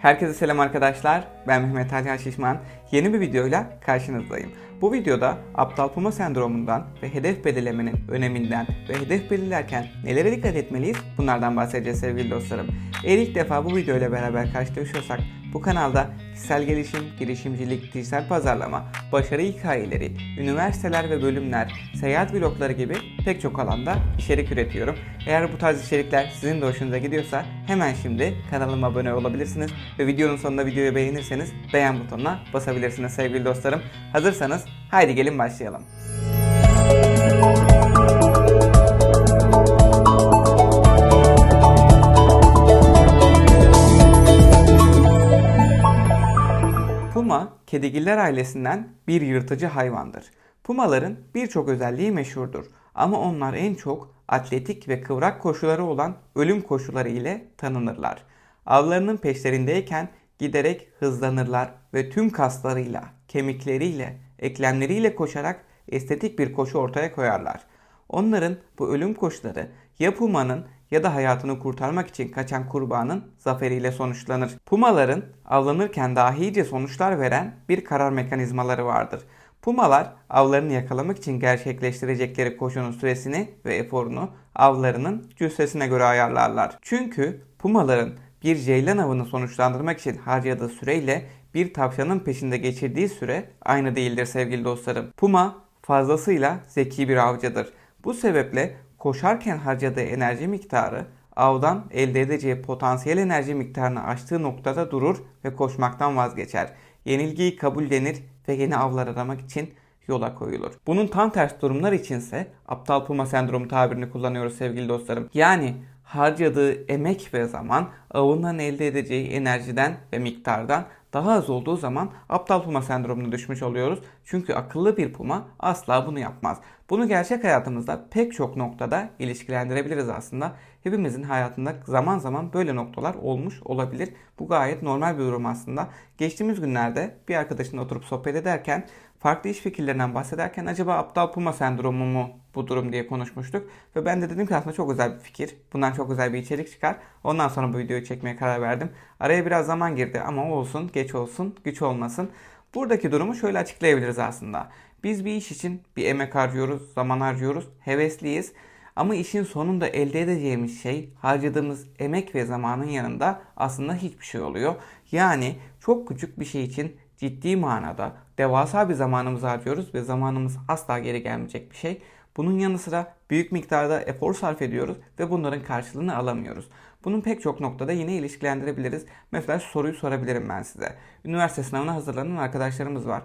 Herkese selam arkadaşlar. Ben Mehmet Ali Şişman. Yeni bir videoyla karşınızdayım. Bu videoda aptal puma sendromundan ve hedef belirlemenin öneminden ve hedef belirlerken nelere dikkat etmeliyiz bunlardan bahsedeceğiz sevgili dostlarım. Eğer ilk defa bu videoyla beraber karşılaşıyorsak bu kanalda kişisel gelişim, girişimcilik, dijital pazarlama, başarı hikayeleri, üniversiteler ve bölümler, seyahat vlogları gibi pek çok alanda içerik üretiyorum. Eğer bu tarz içerikler sizin de hoşunuza gidiyorsa hemen şimdi kanalıma abone olabilirsiniz ve videonun sonunda videoyu beğenirseniz beğen butonuna basabilirsiniz sevgili dostlarım. Hazırsanız haydi gelin başlayalım. Puma, kedigiller ailesinden bir yırtıcı hayvandır. Pumaların birçok özelliği meşhurdur ama onlar en çok atletik ve kıvrak koşuları olan ölüm koşuları ile tanınırlar. Avlarının peşlerindeyken giderek hızlanırlar ve tüm kaslarıyla, kemikleriyle, eklemleriyle koşarak estetik bir koşu ortaya koyarlar. Onların bu ölüm koşuları ya pumanın ya da hayatını kurtarmak için kaçan kurbanın zaferiyle sonuçlanır. Pumaların avlanırken dahice sonuçlar veren bir karar mekanizmaları vardır. Pumalar avlarını yakalamak için gerçekleştirecekleri koşunun süresini ve eforunu avlarının cüssesine göre ayarlarlar. Çünkü pumaların bir ceylan avını sonuçlandırmak için harcadığı süreyle bir tavşanın peşinde geçirdiği süre aynı değildir sevgili dostlarım. Puma fazlasıyla zeki bir avcıdır. Bu sebeple koşarken harcadığı enerji miktarı avdan elde edeceği potansiyel enerji miktarını aştığı noktada durur ve koşmaktan vazgeçer. Yenilgiyi kabullenir ve yeni avlar aramak için yola koyulur. Bunun tam ters durumlar içinse aptal puma sendromu tabirini kullanıyoruz sevgili dostlarım. Yani harcadığı emek ve zaman avından elde edeceği enerjiden ve miktardan daha az olduğu zaman aptal puma sendromuna düşmüş oluyoruz. Çünkü akıllı bir puma asla bunu yapmaz. Bunu gerçek hayatımızda pek çok noktada ilişkilendirebiliriz aslında. Hepimizin hayatında zaman zaman böyle noktalar olmuş olabilir. Bu gayet normal bir durum aslında. Geçtiğimiz günlerde bir arkadaşımla oturup sohbet ederken farklı iş fikirlerinden bahsederken acaba aptal puma sendromu mu bu durum diye konuşmuştuk. Ve ben de dedim ki aslında çok özel bir fikir. Bundan çok özel bir içerik çıkar. Ondan sonra bu videoyu çekmeye karar verdim. Araya biraz zaman girdi ama olsun, geç olsun, güç olmasın. Buradaki durumu şöyle açıklayabiliriz aslında. Biz bir iş için bir emek harcıyoruz, zaman harcıyoruz, hevesliyiz. Ama işin sonunda elde edeceğimiz şey harcadığımız emek ve zamanın yanında aslında hiçbir şey oluyor. Yani çok küçük bir şey için ciddi manada devasa bir zamanımızı harcıyoruz ve zamanımız asla geri gelmeyecek bir şey. Bunun yanı sıra büyük miktarda efor sarf ediyoruz ve bunların karşılığını alamıyoruz. Bunun pek çok noktada yine ilişkilendirebiliriz. Mesela soruyu sorabilirim ben size. Üniversite sınavına hazırlanan arkadaşlarımız var.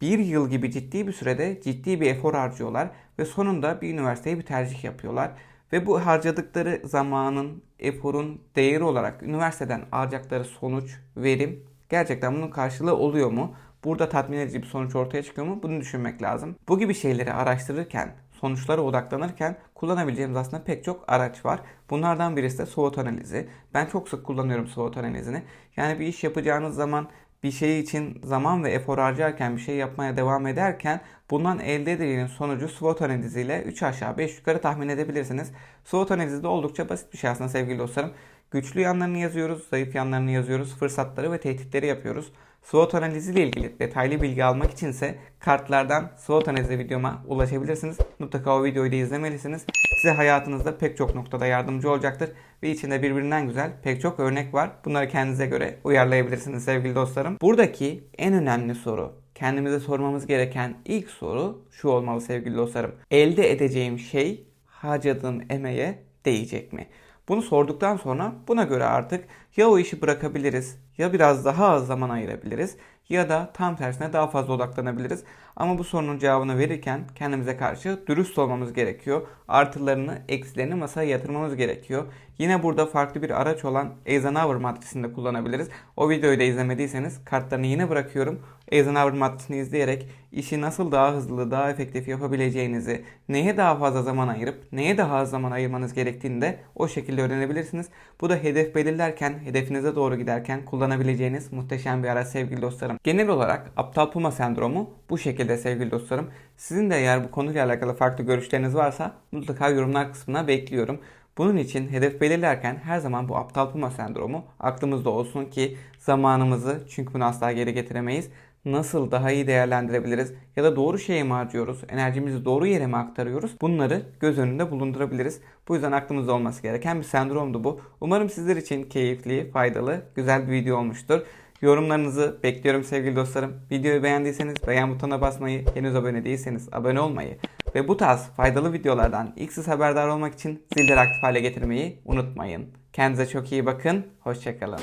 Bir yıl gibi ciddi bir sürede ciddi bir efor harcıyorlar ve sonunda bir üniversiteye bir tercih yapıyorlar. Ve bu harcadıkları zamanın, eforun değeri olarak üniversiteden alacakları sonuç, verim gerçekten bunun karşılığı oluyor mu? Burada tatmin edici bir sonuç ortaya çıkıyor mu? Bunu düşünmek lazım. Bu gibi şeyleri araştırırken, sonuçlara odaklanırken kullanabileceğimiz aslında pek çok araç var. Bunlardan birisi de SWOT analizi. Ben çok sık kullanıyorum SWOT analizini. Yani bir iş yapacağınız zaman bir şey için zaman ve efor harcarken bir şey yapmaya devam ederken bundan elde edeceğiniz sonucu SWOT analiziyle 3 aşağı 5 yukarı tahmin edebilirsiniz. SWOT analizi de oldukça basit bir şey aslında sevgili dostlarım. Güçlü yanlarını yazıyoruz, zayıf yanlarını yazıyoruz, fırsatları ve tehditleri yapıyoruz. SWOT analizi ile ilgili detaylı bilgi almak içinse kartlardan SWOT analizi videoma ulaşabilirsiniz. Mutlaka o videoyu da izlemelisiniz. Size hayatınızda pek çok noktada yardımcı olacaktır. Ve içinde birbirinden güzel pek çok örnek var. Bunları kendinize göre uyarlayabilirsiniz sevgili dostlarım. Buradaki en önemli soru, kendimize sormamız gereken ilk soru şu olmalı sevgili dostlarım. Elde edeceğim şey harcadığım emeğe değecek mi? Bunu sorduktan sonra buna göre artık ya o işi bırakabiliriz ya biraz daha az zaman ayırabiliriz ya da tam tersine daha fazla odaklanabiliriz. Ama bu sorunun cevabını verirken kendimize karşı dürüst olmamız gerekiyor. Artılarını, eksilerini masaya yatırmamız gerekiyor. Yine burada farklı bir araç olan Eisenhower matrisini de kullanabiliriz. O videoyu da izlemediyseniz kartlarını yine bırakıyorum. Eisenhower matrisini izleyerek işi nasıl daha hızlı, daha efektif yapabileceğinizi, neye daha fazla zaman ayırıp neye daha az zaman ayırmanız gerektiğini de o şekilde öğrenebilirsiniz. Bu da hedef belirlerken, hedefinize doğru giderken kullanabileceğiniz muhteşem bir araç sevgili dostlarım. Genel olarak aptal puma sendromu bu şekilde sevgili dostlarım. Sizin de eğer bu konuyla alakalı farklı görüşleriniz varsa mutlaka yorumlar kısmına bekliyorum. Bunun için hedef belirlerken her zaman bu aptal puma sendromu aklımızda olsun ki zamanımızı çünkü bunu asla geri getiremeyiz. Nasıl daha iyi değerlendirebiliriz ya da doğru şeye mi harcıyoruz, enerjimizi doğru yere mi aktarıyoruz bunları göz önünde bulundurabiliriz. Bu yüzden aklımızda olması gereken bir sendromdu bu. Umarım sizler için keyifli, faydalı, güzel bir video olmuştur. Yorumlarınızı bekliyorum sevgili dostlarım. Videoyu beğendiyseniz beğen butonuna basmayı, henüz abone değilseniz abone olmayı ve bu tarz faydalı videolardan ilk siz haberdar olmak için zilleri aktif hale getirmeyi unutmayın. Kendinize çok iyi bakın, hoşçakalın.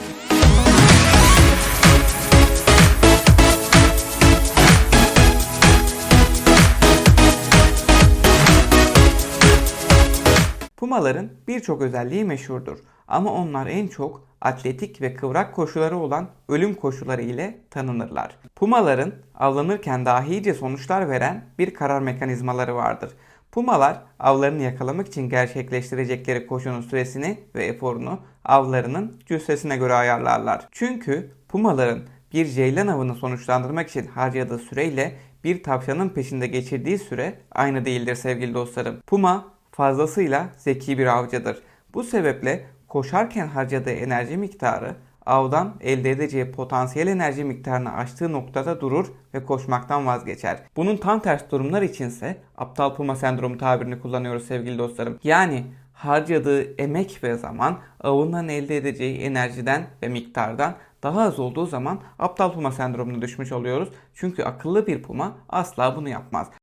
Pumaların birçok özelliği meşhurdur ama onlar en çok atletik ve kıvrak koşuları olan ölüm koşuları ile tanınırlar. Pumaların avlanırken dahice sonuçlar veren bir karar mekanizmaları vardır. Pumalar avlarını yakalamak için gerçekleştirecekleri koşunun süresini ve eforunu avlarının cüssesine göre ayarlarlar. Çünkü pumaların bir ceylan avını sonuçlandırmak için harcadığı süreyle bir tavşanın peşinde geçirdiği süre aynı değildir sevgili dostlarım. Puma fazlasıyla zeki bir avcıdır. Bu sebeple koşarken harcadığı enerji miktarı avdan elde edeceği potansiyel enerji miktarını aştığı noktada durur ve koşmaktan vazgeçer. Bunun tam ters durumlar içinse aptal puma sendromu tabirini kullanıyoruz sevgili dostlarım. Yani harcadığı emek ve zaman avından elde edeceği enerjiden ve miktardan daha az olduğu zaman aptal puma sendromuna düşmüş oluyoruz. Çünkü akıllı bir puma asla bunu yapmaz.